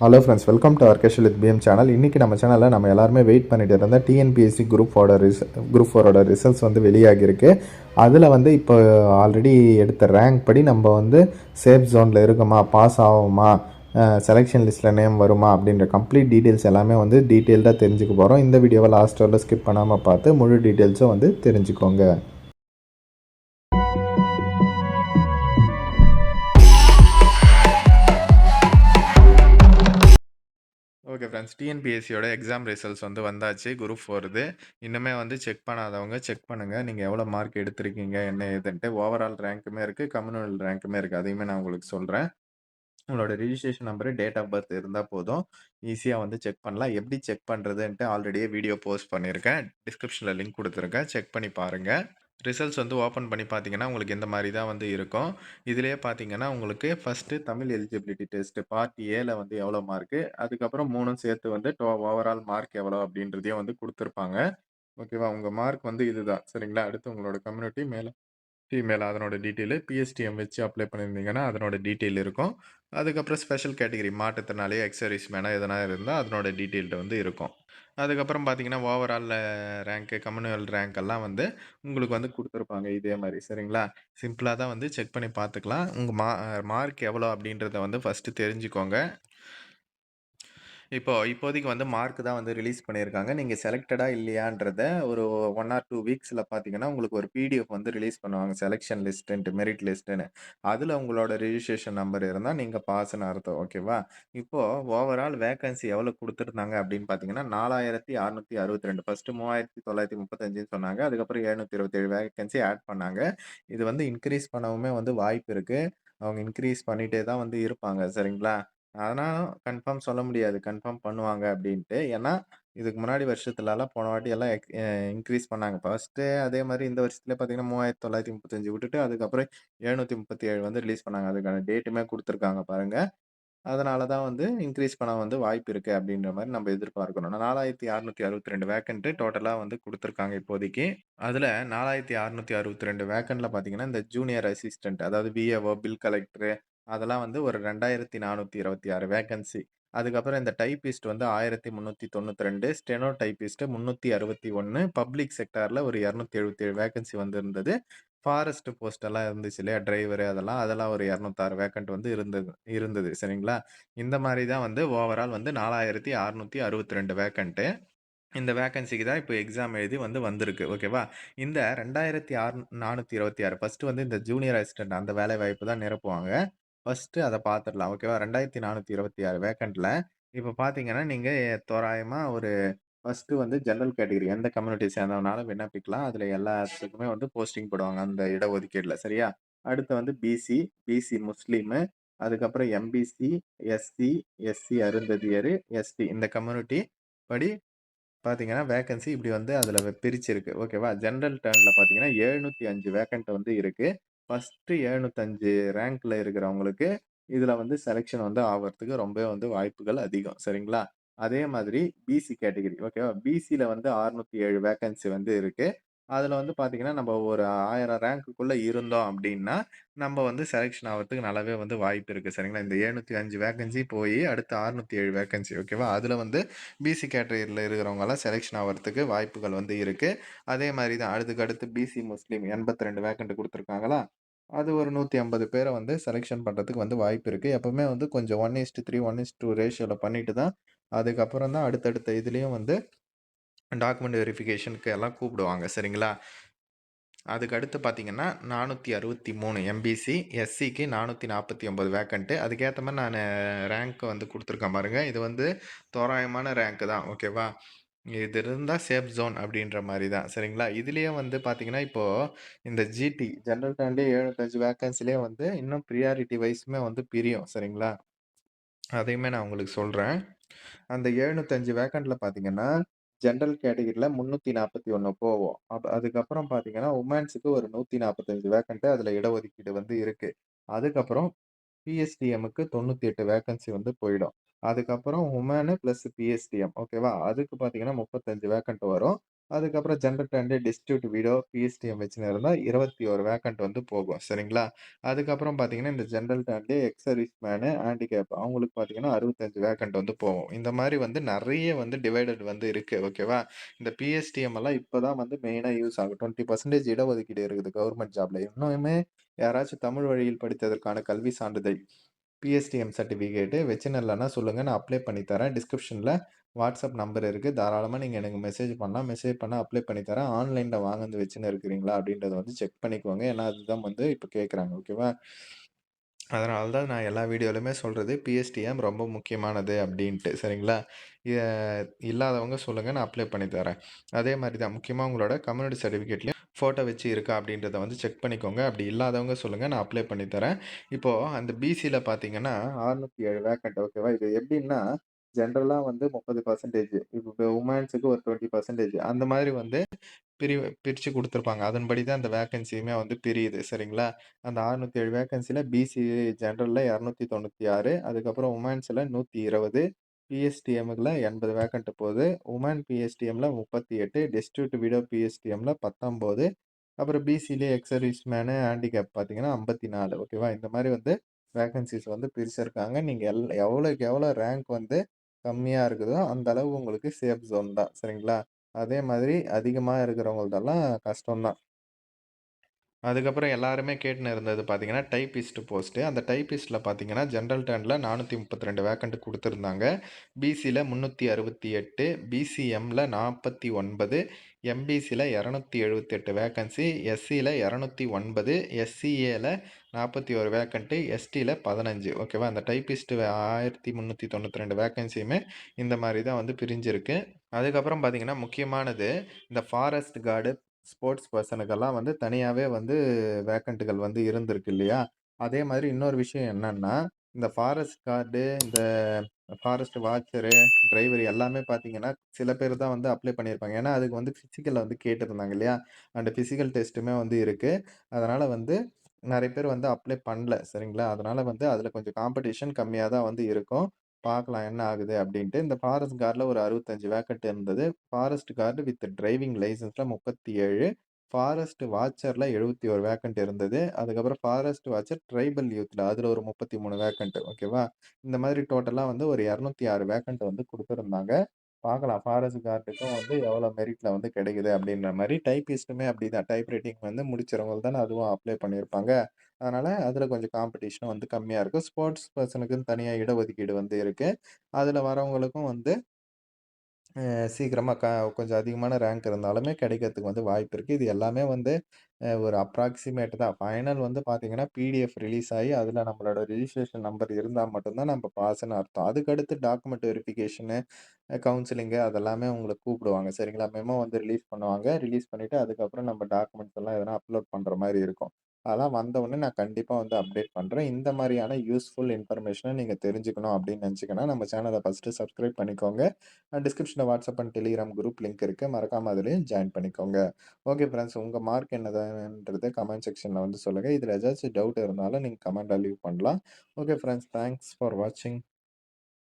Hello friends welcome to அர்கேஷல் with PM channel இன்றைக்கி நம்ம சேனலில் நம்ம எல்லாருமே வெயிட் பண்ணிட்டு இருந்த டிஎன்பிஎஸ்சி குரூப் ஃபோரோட ரிஸ் குரூப் ஃபோரோட ரிசல்ட்ஸ் வந்து வெளியாகிருக்கு அதில் வந்து இப்போ ஆல்ரெடி எடுத்த ரேங்க் படி நம்ம வந்து சேஃப் ஜோனில் இருக்குமா பாஸ் ஆகுமா செலெக்ஷன் லிஸ்ட்டில் நேம் வருமா அப்படின்ற கம்ப்ளீட் டீட்டெயில்ஸ் எல்லாமே வந்து டீட்டெயில்டாக தெரிஞ்சுக்க போகிறோம் இந்த வீடியோவை லாஸ்ட் வரல ஸ்கிப் பண்ணாமல் பார்த்து முழு டீட்டெயில்ஸும் வந்து தெரிஞ்சுக்கோங்க. டிஎன்பிஎஸ்சியோட எக்ஸாம் ரிசல்ட்ஸ் வந்து வந்தாச்சு. குரூப் ஃபோர்து இன்னுமே வந்து செக் பண்ணாதவங்க செக் பண்ணுங்கள் நீங்கள் எவ்வளோ மார்க் எடுத்திருக்கீங்க என்ன ஏதுன்ட்டு. ஓவரால் ரேங்க்குமே இருக்குது கம்யூனல் ரேங்க்குமே இருக்குது அதையுமே நான் உங்களுக்கு சொல்கிறேன் உங்களோட registration number date of birth இருந்தால் போதும். ஈஸியாக வந்து செக் பண்ணலாம். எப்படி செக் பண்ணுறதுன்ட்டு ஆல்ரெடியே வீடியோ போஸ்ட் பண்ணியிருக்கேன். டிஸ்கிரிப்ஷனில் லிங்க் கொடுத்துருக்கேன். செக் பண்ணி பாருங்கள் ரிசல்ட்ஸ் வந்து ஓப்பன் பண்ணி பார்த்தீங்கன்னா உங்களுக்கு இந்த மாதிரி தான் வந்து இருக்கும். இதுலேயே பார்த்தீங்கன்னா உங்களுக்கு first Tamil eligibility test part ஏல வந்து எவ்வளோ மார்க்கு அதுக்கப்புறம் மூணும் சேர்த்து வந்து டோ ஓவரால் மார்க் எவ்வளோ அப்படின்றதையும் வந்து கொடுத்துருப்பாங்க. ஓகேவா உங்கள் மார்க் வந்து இதுதான். சரிங்களா? அடுத்து உங்களோட கம்யூனிட்டி மேலே ஃபீமேல் அதனோட டீட்டெயிலு பிஎஸ்டிஎம் வச்சு அப்ளை பண்ணியிருந்தீங்கன்னா அதனோட டீட்டெயில் இருக்கும். அதுக்கப்புறம் ஸ்பெஷல் கேட்டகரி மாற்றுத்திறனாலே எக்ஸர்வீஸ் மேனாக எதனா இருந்தால் அதனோட டீட்டெயில்ட்டு வந்து இருக்கும். அதுக்கப்புறம் பார்த்தீங்கன்னா ஓவரால் ரேங்க்கு கம்யூனல் ரேங்க் எல்லாம் வந்து உங்களுக்கு வந்து கொடுத்துருப்பாங்க இதே மாதிரி. சரிங்களா? சிம்பிளாக தான் வந்து செக் பண்ணி பார்த்துக்கலாம் உங்கள் மா மார்க் எவ்வளோ அப்படின்றத வந்து ஃபஸ்ட்டு தெரிஞ்சுக்கோங்க. இப்போ இப்போதைக்கு வந்து மார்க் தான் வந்து ரிலீஸ் பண்ணியிருக்காங்க. நீங்க செலக்டடா இல்லையான்றத ஒரு 1 ஆர் 2 வீக்ஸ்ல பார்த்தீங்கன்னா, உங்களுக்கு ஒரு பிடிஎஃப் வந்து ரிலீஸ் பண்ணுவாங்க. செலக்ஷன் லிஸ்ட்டுன்ட்டு, மெரிட் லிஸ்ட்டுன்னு. அதுல உங்களோட ரிஜிஸ்ட்ரேஷன் நம்பர் இருந்தா நீங்க பாஸ்ன்னு அர்த்தம். ஓகேவா? இப்போ ஓவரால் வேக்கன்சி எவ்வளோ குடுத்துருந்தாங்க அப்படின்னு பார்த்தீங்கன்னா, 4662 ஃபர்ஸ்ட்டு 3935ன்னு சொன்னாங்க. அதுக்கப்புறம் 727 வேக்கன்சி ஆட் பண்ணாங்க. இது வந்து இன்க்ரீஸ் பண்ணவுமே வந்து வாய்ப்பு இருக்கு. அவங்க இன்க்ரீஸ் பண்ணிட்டே தான் வந்து இருப்பாங்க. சரிங்களா? அதனாலும் கன்ஃபார்ம் சொல்ல முடியாது. கன்ஃபார்ம் பண்ணுவாங்க அப்படின்ட்டு ஏன்னா, இதுக்கு முன்னாடி வருஷத்துலலாம் போன வாட்டி எல்லாம் எக் இன்க்ரீஸ் பண்ணாங்க. ஃபர்ஸ்ட்டு அதே மாதிரி இந்த வருஷத்துல பார்த்தீங்கன்னா, 3935 விட்டுட்டு அதுக்கப்புறம் 737 வந்து ரிலீஸ் பண்ணாங்க. அதுக்கான டேட்டுமே கொடுத்துருக்காங்க பாருங்கள் அதனால தான் வந்து இன்க்ரீஸ் பண்ண வந்து வாய்ப்பு இருக்குது அப்படின்ற மாதிரி நம்ம எதிர்பார்க்கணும். 4662 வேக்கன்ட் டோட்டலா வந்து கொடுத்துருக்காங்க இப்போதைக்கு. அதுல 4662 வேக்கன்ட்ல பார்த்தீங்கன்னா, இந்த ஜூனியர் அசிஸ்டன்ட் அதாவது விஏஓ, பில் கலெக்டரு அதெல்லாம் வந்து ஒரு 2426 வேக்கன்சி. அதுக்கப்புறம் இந்த டைப்பிஸ்ட் வந்து 1392, ஸ்டெனோ டைபிஸ்ட்டு முந்நூற்றி அறுபத்தி ஒன்று பப்ளிக் செக்டாரில் ஒரு 277 வேக்கன்சி வேகன்சி இருந்தது. ஃபாரஸ்ட் போஸ்டெல்லாம் இருந்துச்சு இல்லையா? டிரைவரு அதெல்லாம், அதெல்லாம் ஒரு இரநூத்தாறு வேக்கண்ட் வந்து இருந்தது இருந்தது. சரிங்களா? இந்த மாதிரி தான் வந்து ஓவரால் வந்து நாலாயிரத்தி அறநூற்றி அறுபத்தி ரெண்டு வேக்கண்ட்டு இந்த வேக்கன்சிக்கு தான் இப்போ எக்ஸாம் எழுதி வந்து வந்திருக்கு. ஓகேவா? இந்த ரெண்டாயிரத்தி ஆறு நானூற்றி இருபத்தி ஆறு ஃபஸ்ட்டு வந்து இந்த ஜூனியர் அசிஸ்டன்ட் அந்த வேலை வாய்ப்பு தான் நிரப்புவாங்க. ஃபஸ்ட்டு அத பார்த்துடலாம். ஓகேவா? 2426 வேக்கன்ட்ல இப்ப பார்த்தீங்கன்னா, நீங்க தோராயமா ஒரு ஃபஸ்ட்டு வந்து ஜெனரல் கேட்டகரி எந்த கம்யூனிட்டி சேர்ந்தவனாலும் விண்ணப்பிக்கலாம். அதுல எல்லாத்துக்குமே வந்து போஸ்டிங் போடுவாங்க அந்த இடஒதுக்கீடுல. சரியா? அடுத்து வந்து பிசி, பிசி முஸ்லீமு, அதுக்கப்புறம் MBC, SC, SC Arunthathiyar, ST இந்த கம்யூனிட்டி படி பார்த்தீங்கன்னா, வேக்கன்சி இப்படி வந்து அதுல பிரிச்சிருக்கு. ஓகேவா? ஜெனரல் டேர்னில் பார்த்தீங்கன்னா, 705 வேக்கன்ட் வந்து இருக்கு. ஃபஸ்ட்டு 705 ரேங்க்ல இருக்கிறவங்களுக்கு, இதில் வந்து செலெக்ஷன் வந்து ஆகிறதுக்கு ரொம்பவே வந்து வாய்ப்புகள் அதிகம். சரிங்களா? அதே மாதிரி பிசி கேட்டகரி ஓகேவா? பிசியில் வந்து 607 வேக்கன்சி வந்து இருக்குது அதில் வந்து பார்த்தீங்கன்னா, நம்ம ஒரு ஆயிரம் ரேங்க்குள்ளே இருந்தோம் அப்படின்னா நம்ம வந்து செலெக்ஷன் ஆகிறதுக்கு நல்லாவே வந்து வாய்ப்பு இருக்குது சரிங்களா? இந்த 705 வேக்கன்சி போய் அடுத்து 607 வேக்கன்சி ஓகேவா? அதில் வந்து பிசி கேட்டகரியில் இருக்கிறவங்களாம் செலெக்ஷன் ஆகிறதுக்கு வாய்ப்புகள் வந்து இருக்குது அதே மாதிரி தான் அடுத்துக்கு அடுத்து பிசி முஸ்லீம் 82 வேக்கன்ட் கொடுத்துருக்காங்களா அது ஒரு நூற்றி ஐம்பது பேரை வந்து செலெக்ஷன் பண்ணுறதுக்கு வந்து வாய்ப்பு இருக்குது எப்போவுமே வந்து கொஞ்சம் one is to three one is to ரேஷியோவில் பண்ணிட்டு தான், அதுக்கப்புறம் தான் அடுத்தடுத்த இதுலேயும் வந்து டாக்குமெண்ட் வெரிஃபிகேஷனுக்கு எல்லாம் கூப்பிடுவாங்க. சரிங்களா? அதுக்கு அடுத்து பார்த்தீங்கன்னா, 463 எம்பிசி, எஸ்சிக்கு 449 வேக்கன்ட். அதுக்கேத்த மாரி நானு ரேங்க் வந்து கொடுத்துருக்கேன் பாருங்கள் இது வந்து தோராயமான ரேங்க்கு தான். ஓகேவா? இது இருந்தால் சேஃப் ஜோன் அப்படின்ற மாதிரி தான். சரிங்களா? இதுலேயே வந்து பார்த்தீங்கன்னா, இப்போ இந்த ஜிடி ஜென்ரல் டேண்ட்லேயே 705 வேக்கன்சிலே வந்து இன்னும் ப்ரியாரிட்டி வைஸுமே வந்து பிரியும். சரிங்களா? அதையுமே நான் உங்களுக்கு சொல்கிறேன் அந்த எழுநூத்தஞ்சு வேக்கண்ட்டில் பார்த்தீங்கன்னா, ஜென்ரல் கேட்டகிரியில் முந்நூற்றி நாற்பத்தி ஒன்று போவோம் அப் அதுக்கப்புறம் பார்த்தீங்கன்னா, உமன்ஸுக்கு ஒரு நூற்றி நாற்பத்தஞ்சு வேக்கண்ட்டு அதில் இடஒதுக்கீடு வந்து இருக்குது அதுக்கப்புறம் பிஎஸ்டிஎம்முக்கு 98 வேக்கன்சி வந்து போயிடும். அதுக்கப்புறம் உமனு ப்ளஸ் பிஎஸ்டிஎம் ஓகேவா? அதுக்கு பார்த்தீங்கன்னா 35 வேக்கன்ட் வரும். அதுக்கப்புறம் general and destitute widow PSTM வச்சுன்னு இருந்தா 21 வேக்கன்ட் வந்து போகும். சரிங்களா? அதுக்கப்புறம் பார்த்தீங்கன்னா, இந்த general and ex service man, handicap அவங்களுக்கு பார்த்தீங்கன்னா அறுபத்தஞ்சு வேக்கண்ட் வந்து போகும். இந்த மாதிரி வந்து நிறைய வந்து டிவைடட் வந்து இருக்குது ஓகேவா? இந்த பிஎஸ்டிஎம் எல்லாம் தான் வந்து மெயினாக யூஸ் ஆகும். 20% இடஒதுக்கீடு இருக்குது கவர்மெண்ட் ஜாப்ல. இன்னுமே யாராச்சும் தமிழ் வழியில் படித்ததற்கான கல்வி சான்றிதழ் பிஎஸ்டிஎம் சர்டிஃபிகேட்டு வச்சுன்னு இல்லைன்னா சொல்லுங்கள் நான் அப்ளை பண்ணி தரேன். டிஸ்கிரிப்ஷனில் வாட்ஸ்அப் நம்பர் இருக்குது தாராளமாக நீங்கள் எனக்கு மெசேஜ் பண்ணால் மெசேஜ் பண்ணால் அப்ளை பண்ணி தரேன். ஆன்லைன்ல வாங்கந்து வச்சுன்னு இருக்கிறீங்களா? அப்படின்றத வந்து செக் பண்ணிக்கோங்க. ஏன்னா, அதுதான் வந்து இப்போ கேட்குறாங்க ஓகேவா? அதனால தான் நான் எல்லா வீடியோலையுமே சொல்கிறது பிஎஸ்டிஎம் ரொம்ப முக்கியமானது அப்படின்ட்டு சரிங்களா? இல்லாதவங்க சொல்லுங்கள் நான் அப்ளை பண்ணி தரேன். அதே மாதிரி தான் முக்கியமாக உங்களோட கம்யூனிட்டி சர்டிஃபிகேட்லேயும் ஃபோட்டோ வச்சு இருக்கா அப்படின்றத வந்து செக் பண்ணிக்கோங்க. அப்படி இல்லாதவங்க சொல்லுங்கள் நான் அப்ளை பண்ணி தரேன். இப்போது அந்த பிசியில் பார்த்தீங்கன்னா அறுநூற்றி ஏழு வேக்கண்ட் ஓகேவா? இது எப்படின்னா, ஜென்ரலாக வந்து முப்பது பர்சன்டேஜ் இப்போ உமன்ஸுக்கு ஒரு 20% அந்த மாதிரி வந்து பிரிவு பிரித்து கொடுத்துருப்பாங்க அதன்படி தான் அந்த வேக்கன்சியுமே வந்து பிரியுது. சரிங்களா? அந்த 607 வேக்கன்சில பிசி ஜென்ரலில் இரநூத்தி தொண்ணூற்றி ஆறு அதுக்கப்புறம் வுமன்ஸ்ல 120 பிஎஸ்டிஎம்ல 80 வேக்கன்ட் போது. வுமன் பிஎஸ்டிஎம்ல 38 டிஸ்ட்ரிபியூட் வீடியோ பிஎஸ்டிஎம்ல 19 அப்புறம் பிசிலே எக்ஸர்வீஸ் மேனு, ஹேண்டிகேப் பார்த்தீங்கன்னா 54 ஓகேவா? இந்த மாதிரி வந்து வேக்கன்சிஸ் வந்து பிரிச்சிருக்காங்க. நீங்கள் எல் எவ்வளோக்கு எவ்வளோ ரேங்க் வந்து கம்மியாக இருக்குதோ, அந்த அளவு உங்களுக்கு சேஃப் ஜோன் தான். சரிங்களா? அதே மாதிரி அதிகமாக இருக்கிறவங்கள்தெல்லாம் கஷ்டம் தான். அதுக்கப்புறம் எல்லாருமே கேட்டுன்னு இருந்தது பார்த்தீங்கன்னா டைபிஸ்ட்டு போஸ்ட்டு. அந்த டைபிஸ்ட்டில் பார்த்தீங்கன்னா ஜென்ரல் டேனில் நானூற்றி முப்பத்தி ரெண்டு வேக்கண்ட் கொடுத்துருந்தாங்க பிசியில் முந்நூற்றி அறுபத்தி எட்டு பிசிஎம்மில் நாற்பத்தி ஒன்பது எம்பிசியில் இரநூத்தி எழுபத்தி எட்டு வேக்கன்சி எஸ்சியில் இரநூத்தி ஒன்பது எஸ்சிஏல நாற்பத்தி ஒரு வேக்கண்ட்டு எஸ்டியில் பதினஞ்சு. ஓகேவா அந்த டைபிஸ்ட்டு ஆயிரத்தி முந்நூற்றி தொண்ணூற்றி ரெண்டு வேக்கன்சியுமே இந்த மாதிரி தான் வந்து பிரிஞ்சிருக்கு. அதுக்கப்புறம் பார்த்தீங்கன்னா முக்கியமானது இந்த ஃபாரஸ்ட் கார்டு ஸ்போர்ட்ஸ் பர்சனுக்கெல்லாம் வந்து தனியாகவே வந்து வேக்கண்ட்டுகள் வந்து இருந்திருக்கு இல்லையா? அதே மாதிரி இன்னொரு விஷயம் என்னன்னா, இந்த ஃபாரஸ்ட் கார்டு, இந்த ஃபாரஸ்ட் வாட்சரு, டிரைவர் எல்லாமே பார்த்தீங்கன்னா, சில பேர் தான் வந்து அப்ளை பண்ணியிருப்பாங்க. ஏன்னா, அதுக்கு வந்து ஃபிசிக்கலில் வந்து கேட்டிருந்தாங்க இல்லையா? அண்ட் ஃபிசிக்கல் டெஸ்ட்டுமே வந்து இருக்குது அதனால் வந்து நிறைய பேர் வந்து அப்ளை பண்ணல. சரிங்களா? அதனால் வந்து அதில் கொஞ்சம் காம்படிஷன் கம்மியாக தான் வந்து இருக்கும். பார்க்கலாம் என்ன ஆகுது அப்படின்ட்டு இந்த ஃபாரஸ்ட் கார்டில் ஒரு அறுபத்தஞ்சு வேக்கட் இருந்தது. ஃபாரஸ்ட் கார்டு வித் டிரைவிங் லைசன்ஸில் முப்பத்தி ஏழு ஃபாரஸ்ட் வாட்சரில் எழுபத்தி ஒரு வேக்கண்ட் இருந்தது. அதுக்கப்புறம் ஃபாரஸ்ட் வாட்சர் ட்ரைபல் யூத்தில் அதில் ஒரு முப்பத்தி மூணு வேக்கண்ட் ஓகேவா? இந்த மாதிரி டோட்டலாக வந்து ஒரு இரநூத்தி ஆறு வேக்கண்ட் வந்து கொடுத்துருந்தாங்க பார்க்கலாம் ஃபாரஸ்ட் கார்டுக்கும் வந்து எவ்வளோ மெரிட்டில் வந்து கிடைக்குது அப்படின்ற மாதிரி டைப்பிஸ்ட்டுமே அப்படிதான். டைப் ரைட்டிங் வந்து முடிச்சவங்க தானே அதுவும் அப்ளை பண்ணியிருப்பாங்க. அதனால் அதில் கொஞ்சம் காம்படிஷனும் வந்து கம்மியாக இருக்கும். ஸ்போர்ட்ஸ் பெர்சனுக்குன்னு தனியாக இடஒதுக்கீடு வந்து இருக்குது அதில் வரவங்களுக்கும் வந்து சீக்கிரமாக க கொஞ்சம் அதிகமான ரேங்க் இருந்தாலுமே கிடைக்கிறதுக்கு வந்து வாய்ப்பு இருக்குது இது எல்லாமே வந்து ஒரு அப்ராக்சிமேட் தான். ஃபைனல் வந்து பார்த்தீங்கன்னா, பிடிஎஃப் ரிலீஸ் ஆகி அதில் நம்மளோட ரிஜிஸ்ட்ரேஷன் நம்பர் இருந்தால் மட்டும்தான் நம்ம பாஸ்ன்னு அர்த்தம். அதுக்கடுத்து டாக்குமெண்ட் வெரிஃபிகேஷனு, கவுன்சிலிங்கு அதெல்லாமே உங்களை கூப்பிடுவாங்க. சரிங்களா? மெமோ வந்து ரிலீஸ் பண்ணுவாங்க. ரிலீஸ் பண்ணிவிட்டு அதுக்கப்புறம் நம்ம டாக்குமெண்ட்ஸ் எல்லாம் எதனா அப்லோட் பண்ணுற மாதிரி இருக்கும். அதெல்லாம் வந்தவுடனே நான் கண்டிப்பாக வந்து அப்டேட் பண்ணுறேன் இந்த மாதிரியான யூஸ்ஃபுல் இன்ஃபர்மேஷனை நீங்கள் தெரிஞ்சுக்கணும் அப்படின்னு நெனச்சீங்கன்னா, நம்ம சேனலை ஃபர்ஸ்ட்டு சப்ஸ்கிரைப் பண்ணிக்கோங்க. டிஸ்கிரிப்ஷனில் WhatsApp and Telegram group link இருக்குது மறக்காம அதுலேயும் ஜாயின் பண்ணிக்கோங்க. ஓகே ஃப்ரெண்ட்ஸ் உங்கள் மார்க் என்னதுன்றத கமெண்ட் செக்ஷனில் வந்து சொல்லுங்கள் இதில் ஏதாச்சும் டவுட் இருந்தாலும் நீங்கள் கமெண்ட் லீவ் பண்ணலாம். ஓகே ஃப்ரெண்ட்ஸ் தேங்க்ஸ் ஃபார் வாட்சிங்.